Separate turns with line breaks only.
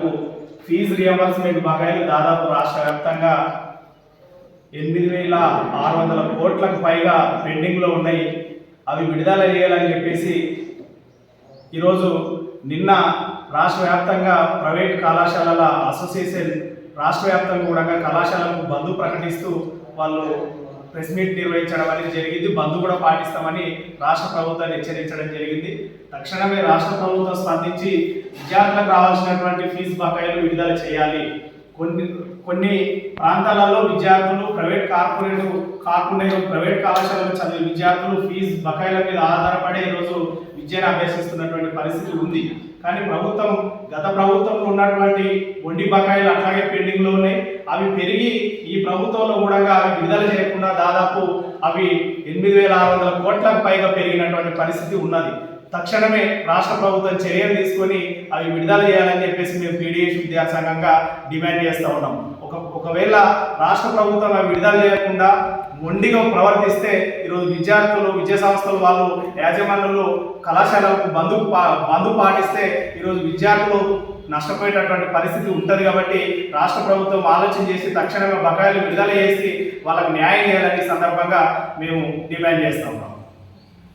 కళాశాలలకు fee reimbursement బకాయిలు దాదాపు రాష్ట్ర వ్యాప్తంగా ఎనిమిది వేల ఆరు వందల కోట్లకు పైగా పెండింగ్లో ఉన్నాయి. అవి విడుదల చేయాలని చెప్పేసి ఈరోజు నిన్న రాష్ట్ర వ్యాప్తంగా ప్రైవేట్ కళాశాలల అసోసియేషన్ రాష్ట్ర వ్యాప్తంగా కూడా కళాశాలకు బంధు ప్రకటిస్తూ వాళ్ళు ప్రెస్ మీట్ నిర్వహించడం అనేది జరిగింది. బంద్ కూడా పాటిస్తామని రాష్ట్ర ప్రభుత్వాన్ని హెచ్చరించడం జరిగింది. తక్షణమే రాష్ట్ర ప్రభుత్వం స్పందించి విద్యార్థులకు రావాల్సినటువంటి ఫీజు బకాయిలు విడుదల చేయాలి. కొన్ని కొన్ని ప్రాంతాలలో విద్యార్థులు ప్రైవేట్ కార్పొరేట్ కాకుండా ప్రైవేట్ కళాశాలలో చదివే విద్యార్థులు ఫీజు బకాయిల మీద ఆధారపడే ఈరోజు విద్యను అభ్యసిస్తున్నటువంటి పరిస్థితి ఉంది. కానీ ప్రభుత్వం గత ప్రభుత్వంలో ఉన్నటువంటి వండి బకాయిలు అట్లాగే పెండింగ్లో ఉన్నాయి అవి పెరిగి ఈ ప్రభుత్వంలో కూడా అవి విడుదల చేయకుండా దాదాపు అవి ఎనిమిది వేల ఆరు వందల కోట్లకు పైగా పెరిగినటువంటి పరిస్థితి ఉన్నది. తక్షణమే రాష్ట్ర ప్రభుత్వం చర్యలు తీసుకొని అవి విడుదల చేయాలని చెప్పేసి మేము పీడిఎస్ విద్యాసంఘంగా డిమాండ్ చేస్తూ ఉన్నాం. ఒక ఒకవేళ రాష్ట్ర ప్రభుత్వం అవి విడుదల చేయకుండా మొండిగా ప్రవర్తిస్తే ఈరోజు విద్యార్థులు విద్యా సంస్థల వాళ్ళు యాజమాన్యులు కళాశాలకు బంధు పా బంధు పాటిస్తే ఈరోజు విద్యార్థులు నష్టపోయేటటువంటి పరిస్థితి ఉంటుంది కాబట్టి రాష్ట్ర ప్రభుత్వం ఆలోచన చేసి తక్షణమే బకాయిలు విడుదల చేసి వాళ్ళకు న్యాయం చేయాలని సందర్భంగా మేము డిమాండ్ చేస్తాం